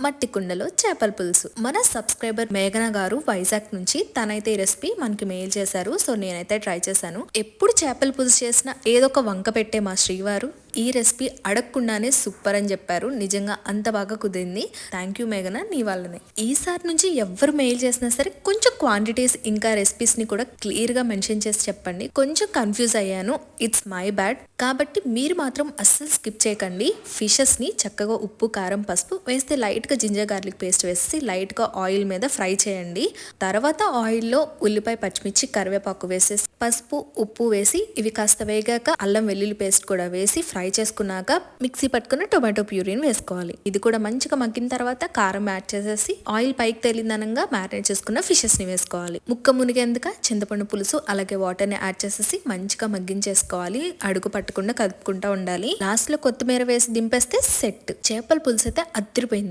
మట్టి కుండలో చేపల పులుసు. మన సబ్స్క్రైబర్ మేఘన గారు వైజాగ్ నుంచి తనైతే ఈ రెసిపీ మనకి మెయిల్ చేశారు. సో నేనైతే ట్రై చేశాను. ఎప్పుడు చేపల పులుసు చేసినా ఏదో ఒక వంక పెట్టే మా శ్రీవారు. ఈ రెసిపీ అడగకుండానే సూపర్ అని చెప్పారు. నిజంగా అంత బాగా కుదిరింది. థ్యాంక్ యూ మేఘన నీ వాళ్ళనే ఈసారి నుంచి ఎవరు మెయిల్ చేసినా సరే కొంచెం క్వాంటిటీస్ ఇంకా రెసిపీస్ని కూడా క్లియర్గా మెన్షన్ చేసి చెప్పండి. కొంచెం కన్ఫ్యూజ్ అయ్యాను. ఇట్స్ మై బ్యాడ్ కాబట్టి మీరు మాత్రం అస్సలు స్కిప్ చేయకండి. ఫిషెస్ని చక్కగా ఉప్పు కారం పసుపు వేస్తే లైట్గా జింజర్ గార్లిక్ పేస్ట్ వేసి లైట్గా ఆయిల్ మీద ఫ్రై చేయండి. తర్వాత ఆయిల్లో ఉల్లిపాయ పచ్చిమిర్చి కరివేపాకు వేసేసి పసుపు ఉప్పు వేసి ఇవి కాస్త వేగాక అల్లం వెల్లుల్లి పేస్ట్ కూడా వేసి ఫ్రై ఫ్రై చేసుకున్నాక మిక్సీ పట్టుకున్న టొమాటో ప్యూరీని వేసుకోవాలి. ఇది కూడా మంచిగా మగ్గిన తర్వాత కారం యాడ్ చేసేసి ఆయిల్ పైకి తేలిందనంగా మ్యారినేట్ చేసుకున్న ఫిషెస్ని వేసుకోవాలి. ముక్క మునిగేందుక చింతపండు పులుసు అలాగే వాటర్ని యాడ్ చేసేసి మంచిగా మగ్గించేసుకోవాలి. అడుగు పట్టకుండా కలుపుకుంటా ఉండాలి. లాస్ట్లో కొత్తిమీర వేసి దింపేస్తే సెట్. చేపల పులుసు అయితే అద్దరిపోయింది.